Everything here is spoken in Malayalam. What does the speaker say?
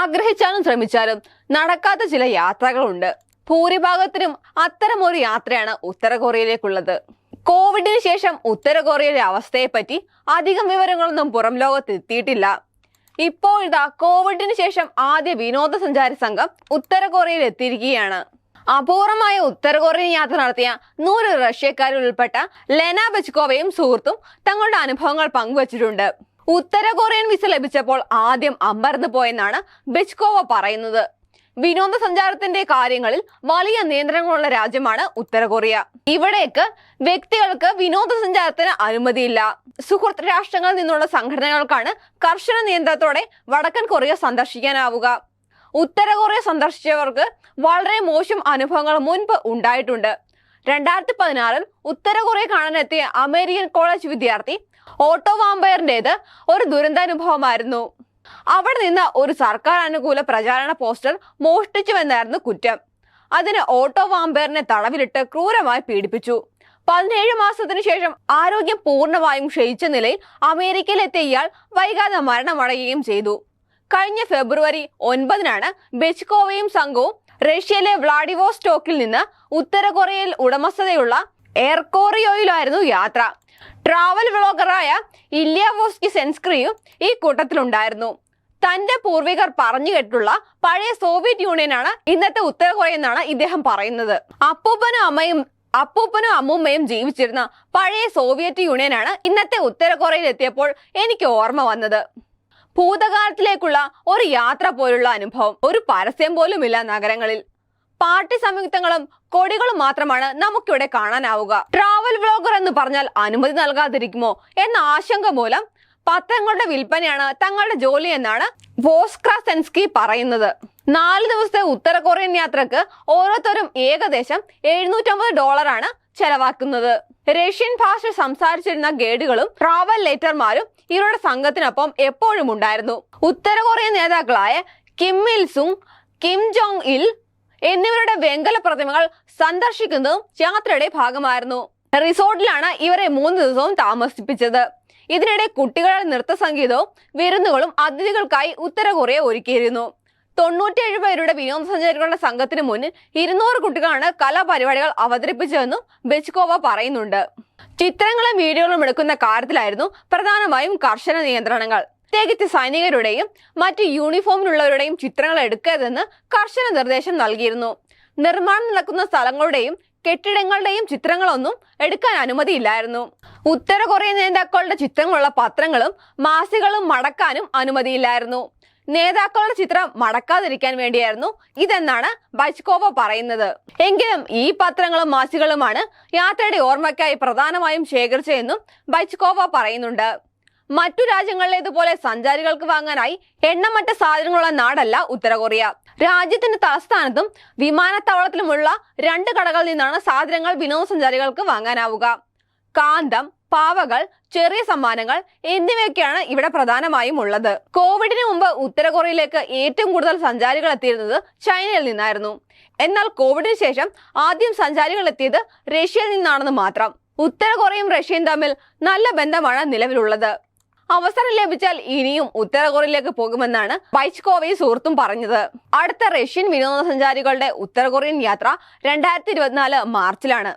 ആഗ്രഹിച്ചാലും ശ്രമിച്ചാലും നടക്കാത്ത ചില യാത്രകളുണ്ട്. ഭൂരിഭാഗത്തിനും അത്തരം ഒരു യാത്രയാണ് ഉത്തര കൊറിയയിലേക്കുള്ളത്. കോവിഡിന് ശേഷം ഉത്തര കൊറിയയിലെ അവസ്ഥയെപ്പറ്റി അധികം വിവരങ്ങളൊന്നും പുറം ലോകത്ത് എത്തിയിട്ടില്ല. ഇപ്പോൾ ഇതാ കോവിഡിന് ശേഷം ആദ്യ വിനോദസഞ്ചാര സംഘം ഉത്തര കൊറിയയിൽ എത്തിയിരിക്കുകയാണ്. അപൂർവമായ ഉത്തര കൊറിയൻ യാത്ര നടത്തിയ നൂറ് റഷ്യക്കാരിൽ ഉൾപ്പെട്ട ലെന ബച്ച്കോവയും സുഹൃത്തും തങ്ങളുടെ അനുഭവങ്ങൾ പങ്കുവച്ചിട്ടുണ്ട്. ഉത്തര കൊറിയൻ വിസ ലഭിച്ചപ്പോൾ ആദ്യം അമ്പരന്ന് പോയെന്നാണ് ബെച്ച്കോവ പറയുന്നത്. വിനോദസഞ്ചാരത്തിന്റെ കാര്യങ്ങളിൽ വലിയ നിയന്ത്രണങ്ങളുള്ള രാജ്യമാണ് ഉത്തര കൊറിയ. ഇവിടേക്ക് വ്യക്തികൾക്ക് വിനോദസഞ്ചാരത്തിന് അനുമതിയില്ല. സുഹൃത്ത് രാഷ്ട്രങ്ങളിൽ നിന്നുള്ള സംഘടനകൾക്കാണ് കർശന നിയന്ത്രണത്തോടെ വടക്കൻ കൊറിയ സന്ദർശിക്കാനാവുക. ഉത്തര കൊറിയ സന്ദർശിച്ചവർക്ക് വളരെ മോശം അനുഭവങ്ങൾ മുൻപ് ഉണ്ടായിട്ടുണ്ട്. രണ്ടായിരത്തി പതിനാറിൽ ഉത്തര കൊറിയ കാണാനെത്തിയ അമേരിക്കൻ കോളേജ് വിദ്യാർത്ഥി ഓട്ടോ വാമ്പയറിന്റേത് ഒരു ദുരന്താനുഭവമായിരുന്നു. അവിടെ നിന്ന് ഒരു സർക്കാർ അനുകൂല പ്രചാരണ പോസ്റ്റർ മോഷ്ടിച്ചുവെന്നായിരുന്നു കുറ്റം. അതിന് ഓട്ടോ വാമ്പയറിനെ തടവിലിട്ട് ക്രൂരമായി പീഡിപ്പിച്ചു. പതിനേഴ് മാസത്തിനു ശേഷം ആരോഗ്യം പൂർണമായും ക്ഷയിച്ച നിലയിൽ അമേരിക്കയിലെത്തിയ ഇയാൾ വൈകാതെ മരണമടയുകയും ചെയ്തു. കഴിഞ്ഞ ഫെബ്രുവരി ഒൻപതിനാണ് ബെച്ച്കോവയും സംഘവും റഷ്യയിലെ വ്ളാഡിവോസ്റ്റോക്കിൽ നിന്ന് ഉത്തര കൊറിയയിൽ ഉടമസ്ഥതയുള്ള എയർകോറിയോയിലായിരുന്നു യാത്ര. ട്രാവൽ വ്ളോഗറായ ഇല്യാവോസ്കി സെൻസ്ക്രിയും ഈ കൂട്ടത്തിലുണ്ടായിരുന്നു. തന്റെ പൂർവികർ പറഞ്ഞു കേട്ടുള്ള പഴയ സോവിയറ്റ് യൂണിയനാണ് ഇന്നത്തെ ഉത്തര കൊറിയ എന്നാണ് ഇദ്ദേഹം പറയുന്നത്. അപ്പൂപ്പനും അമ്മയും അപ്പൂപ്പനും അമ്മൂമ്മയും ജീവിച്ചിരുന്ന പഴയ സോവിയറ്റ് യൂണിയനാണ് ഇന്നത്തെ ഉത്തര കൊറിയയിൽ എത്തിയപ്പോൾ എനിക്ക് ഓർമ്മ വന്നത്. ഭൂതകാലത്തിലേക്കുള്ള ഒരു യാത്ര പോലുള്ള അനുഭവം ഒരു പരസ്യം പോലുമില്ല നഗരങ്ങളിൽ. പാർട്ടി സംയുക്തങ്ങളും കൊടികളും മാത്രമാണ് നമുക്കിവിടെ കാണാനാവുക. ട്രാവൽ വ്ളോഗർ എന്ന് പറഞ്ഞാൽ അനുമതി നൽകാതിരിക്കുമോ എന്ന ആശങ്ക മൂലം പത്രങ്ങളുടെ വിൽപ്പനയാണ് തങ്ങളുടെ ജോലി എന്നാണ് വോസ്ക്രാസെൻസ്കി പറയുന്നത്. നാല് ദിവസത്തെ ഉത്തര കൊറിയൻ യാത്രയ്ക്ക് ഓരോരുത്തരും ഏകദേശം എഴുന്നൂറ്റമ്പത് ഡോളറാണ് ചെലവാക്കുന്നത്. റഷ്യൻ ഭാഷ സംസാരിച്ചിരുന്ന ഗൈഡുകളും ട്രാവൽ ലേറ്റർമാരും ഇവരുടെ സംഘത്തിനൊപ്പം എപ്പോഴും ഉണ്ടായിരുന്നു. ഉത്തര കൊറിയൻ നേതാക്കളായ കിം കിം ജോങ് ഇൽ എന്നിവരുടെ വെങ്കല പ്രതിമകൾ സന്ദർശിക്കുന്നതും യാത്രയുടെ ഭാഗമായിരുന്നു. റിസോർട്ടിലാണ് ഇവരെ മൂന്ന് ദിവസവും താമസിപ്പിച്ചത്. ഇതിനിടെ കുട്ടികളുടെ നൃത്ത സംഗീതവും വിരുന്നുകളും അതിഥികൾക്കായി ഉത്തര കൊറിയ ഒരുക്കിയിരുന്നു. തൊണ്ണൂറ്റിയേഴ് പേരുടെ വിനോദസഞ്ചാരികളുടെ സംഘത്തിന് മുന്നിൽ ഇരുന്നൂറ് കുട്ടികളാണ് കലാപരിപാടികൾ അവതരിപ്പിച്ചതെന്നും ബെച്ച്കോവ പറയുന്നുണ്ട്. ചിത്രങ്ങളും വീഡിയോകളും എടുക്കുന്ന കാര്യത്തിലായിരുന്നു പ്രധാനമായും കർശന നിയന്ത്രണങ്ങൾ. പ്രത്യേകിച്ച് സൈനികരുടെയും മറ്റ് യൂണിഫോമിലുള്ളവരുടെയും ചിത്രങ്ങൾ എടുക്കരുതെന്ന് കർശന നിർദ്ദേശം നൽകിയിരുന്നു. നിർമ്മാണം നടക്കുന്ന സ്ഥലങ്ങളുടെയും കെട്ടിടങ്ങളുടെയും ചിത്രങ്ങളൊന്നും എടുക്കാൻ അനുമതിയില്ലായിരുന്നു. ഉത്തര കൊറിയൻ നേതാക്കളുടെ ചിത്രങ്ങളുള്ള പത്രങ്ങളും മാസികളും മടക്കാനും അനുമതിയില്ലായിരുന്നു. നേതാക്കളുടെ ചിത്രം മടക്കാതിരിക്കാൻ വേണ്ടിയായിരുന്നു ഇതെന്നാണ് ബജ്കോവ പറയുന്നത്. എങ്കിലും ഈ പത്രങ്ങളും മാസികളുമാണ് യാത്രയുടെ ഓർമ്മയ്ക്കായി പ്രധാനമായും ശേഖരിച്ചതെന്നും ബജ്കോവ പറയുന്നുണ്ട്. മറ്റു രാജ്യങ്ങളിലേതുപോലെ സഞ്ചാരികൾക്ക് വാങ്ങാനായി എണ്ണമറ്റ സാധനങ്ങളുള്ള നാടല്ല ഉത്തര കൊറിയ. രാജ്യത്തിന്റെ തലസ്ഥാനത്തും വിമാനത്താവളത്തിലുമുള്ള രണ്ട് കടകളിൽ നിന്നാണ് സാധനങ്ങൾ വിനോദസഞ്ചാരികൾക്ക് വാങ്ങാനാവുക. കാന്തം പാവകൾ ചെറിയ സമ്മാനങ്ങൾ എന്നിവയൊക്കെയാണ് ഇവിടെ പ്രധാനമായും ഉള്ളത്. കോവിഡിന് മുമ്പ് ഉത്തര കൊറിയയിലേക്ക് ഏറ്റവും കൂടുതൽ സഞ്ചാരികൾ എത്തിയിരുന്നത് ചൈനയിൽ നിന്നായിരുന്നു. എന്നാൽ കോവിഡിന് ശേഷം ആദ്യം സഞ്ചാരികൾ എത്തിയത് റഷ്യയിൽ നിന്നാണെന്ന് മാത്രം. ഉത്തര കൊറിയയും റഷ്യയും തമ്മിൽ നല്ല ബന്ധമാണ് നിലവിലുള്ളത്. അവസരം ലഭിച്ചാൽ ഇനിയും ഉത്തര കൊറിയയിലേക്ക് പോകുമെന്നാണ് ബൈച്ച്കോവയും സുഹൃത്തും പറഞ്ഞത്. അടുത്ത റഷ്യൻ വിനോദസഞ്ചാരികളുടെ ഉത്തര കൊറിയൻ യാത്ര രണ്ടായിരത്തി ഇരുപത്തിനാല് മാർച്ചിലാണ്.